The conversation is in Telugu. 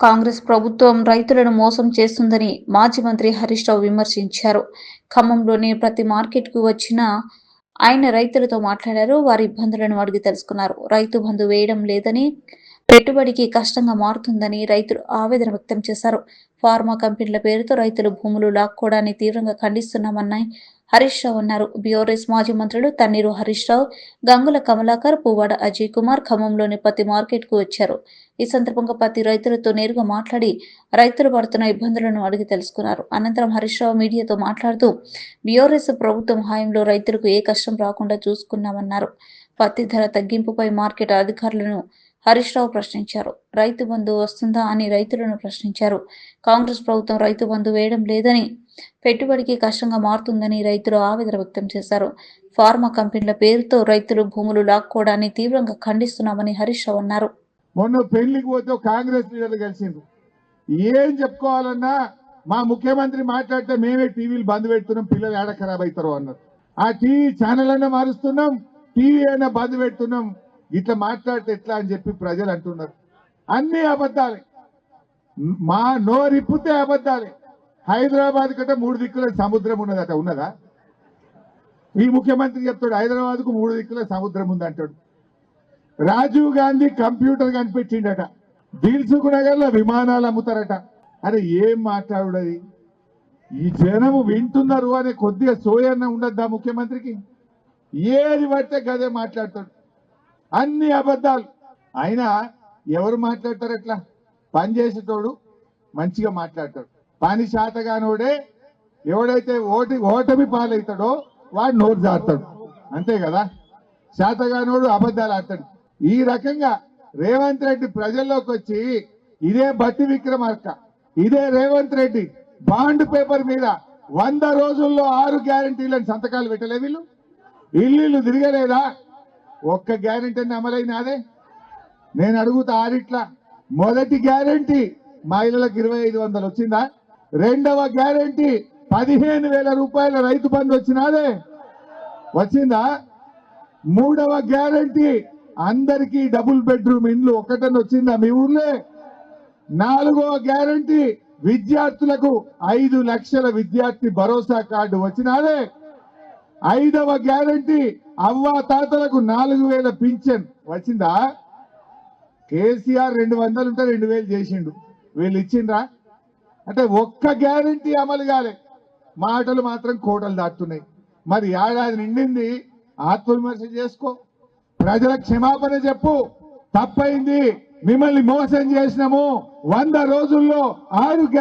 కాంగ్రెస్ ప్రభుత్వం రైతులను మోసం చేస్తుందని మాజీ మంత్రి హరీష్ రావు విమర్శించారు. ఖమ్మంలోని ప్రతి మార్కెట్కు వచ్చిన ఆయన రైతులతో మాట్లాడారు. వారి ఇబ్బందులను అడిగి తెలుసుకున్నారు. రైతు బంధు వేయడం లేదని పెట్టుబడికి కష్టంగా మారుతుందని రైతులు ఆవేదన వ్యక్తం చేశారు. ఫార్మా కంపెనీల పేరుతో రైతులు భూములు లాక్కోవడాన్ని తీవ్రంగా ఖండిస్తున్నామన్నాయి హరీష్ రావు అన్నారు. బీఆర్ఎస్ మాజీ మంత్రులు తన్నీరు హరీష్ రావు గంగుల కమలాకర్ పువ్వాడ అజయ్ కుమార్ ఖమ్మంలోని పత్తి మార్కెట్కు వచ్చారు. ఈ సందర్భంగా పత్తి రైతులతో నేరుగా మాట్లాడి రైతులు పడుతున్న ఇబ్బందులను అడిగి తెలుసుకున్నారు. అనంతరం హరీష్ రావు మీడియాతో మాట్లాడుతూ బీఆర్ఎస్ ప్రభుత్వం హాయంలో రైతులకు ఏ కష్టం రాకుండా చూసుకున్నామన్నారు. పత్తి ధర తగ్గింపుపై మార్కెట్ అధికారులను హరీష్ రావు ప్రశ్నించారు. రైతు బంధు వస్తుందా? అని రైతులను ప్రశ్నించారు. కాంగ్రెస్ ప్రభుత్వం రైతు బంధు వేయడం లేదని పెట్టుబడికి కష్టంగా మారుతుందని రైతులు ఆవేదన వ్యక్తం చేశారు. ఫార్మా కంపెనీల పేరుతో రైతులు భూములు లాక్కోవడాన్ని తీవ్రంగా ఖండిస్తున్నామని హరీష్ రావు అన్నారు. మొన్న పెళ్ళికి పోతే కాంగ్రెస్ లీడర్లు కలిసిండ్రు. ఏం చెప్పుకోవాలన్నా మా ముఖ్యమంత్రి మాట్లాడితే మేమే టీవీలు బంద్ పెడుతున్నాం పిల్లలు ఏడ ఖరాబ్ అవుతారు అన్నారు. ఆ టీవీ ఛానల్ అయినా మారుస్తున్నాం టీవీ అయినా బంద్ పెడుతున్నాం. ఇట్లా మాట్లాడితే ఎట్లా అని చెప్పి ప్రజలు అంటున్నారు. అన్ని అబద్ధాలే. మా నోరిప్పితే అబద్ధాలే. హైదరాబాద్ కంటే మూడు దిక్కుల సముద్రం ఉన్నదట ఉన్నదా? ఈ ముఖ్యమంత్రి చెప్తాడు హైదరాబాద్కు మూడు దిక్కుల సముద్రం ఉంది అంటాడు. రాజీవ్ గాంధీ కంప్యూటర్ కనిపెట్టిండట. దిల్సుఖ్ నగర్లో విమానాలు అమ్ముతారట. అరే ఏం మాట్లాడుడది ఈ జనము వింటున్నారు అనే కొద్దిగా సోయన్న ఉండద్దా ముఖ్యమంత్రికి? ఏది పడితే గదే మాట్లాడతాడు. అన్ని అబద్ధాలు. అయినా ఎవరు మాట్లాడతారు అట్లా? పని చేసేటోడు మంచిగా మాట్లాడతాడు. పని శాతగానోడే ఎవడైతే ఓటి ఓటమి పాలవుతాడో వాడు నోరు జారుతాడు. అంతే కదా? శాతగానోడు అబద్ధాలు ఆడతాడు. ఈ రకంగా రేవంత్ రెడ్డి ప్రజల్లోకి వచ్చి ఇదే బట్టి విక్రమార్క ఇదే రేవంత్ రెడ్డి బాండ్ పేపర్ మీద వంద రోజుల్లో ఆరు గ్యారంటీలను సంతకాలు పెట్టలే వీళ్ళు? ఇల్లు తిరగలేదా? ఒక్క గ్యారంటీ అమలైనాదే నేను అడుగుతా ఆరిట్లా. మొదటి గ్యారంటీ మహిళలకు ఇరవై ఐదు వందలు వచ్చిందా? రెండవ గ్యారంటీ పదిహేను వేల రూపాయల రైతు బంధు వచ్చినాదే? వచ్చిందా? మూడవ గ్యారంటీ అందరికీ డబుల్ బెడ్రూమ్ ఇండ్లు ఒకటని వచ్చిందా మీ ఊర్లే? నాలుగవ గ్యారంటీ విద్యార్థులకు ఐదు లక్షల విద్యార్థి భరోసా కార్డు వచ్చినాదే? ఐదవ గ్యారంటీ అవ్వ తాతలకు నాలుగు వేల పింఛన్. వచ్చిందా? కేసీఆర్ రెండు వందలు ఉంటే రెండు వేలు చేసిండు. వీళ్ళు ఇచ్చిండ్రా? అంటే ఒక్క గ్యారంటీ అమలు కాలే. మాటలు మాత్రం కోటలు దాటుతున్నాయి. మరి ఏడాది నిండింది ఆత్మవిమర్శ చేసుకో. ప్రజల క్షమాపణ చెప్పు. తప్పైంది. మిమ్మల్ని మోసం చేసినాము. వంద రోజుల్లో ఆరు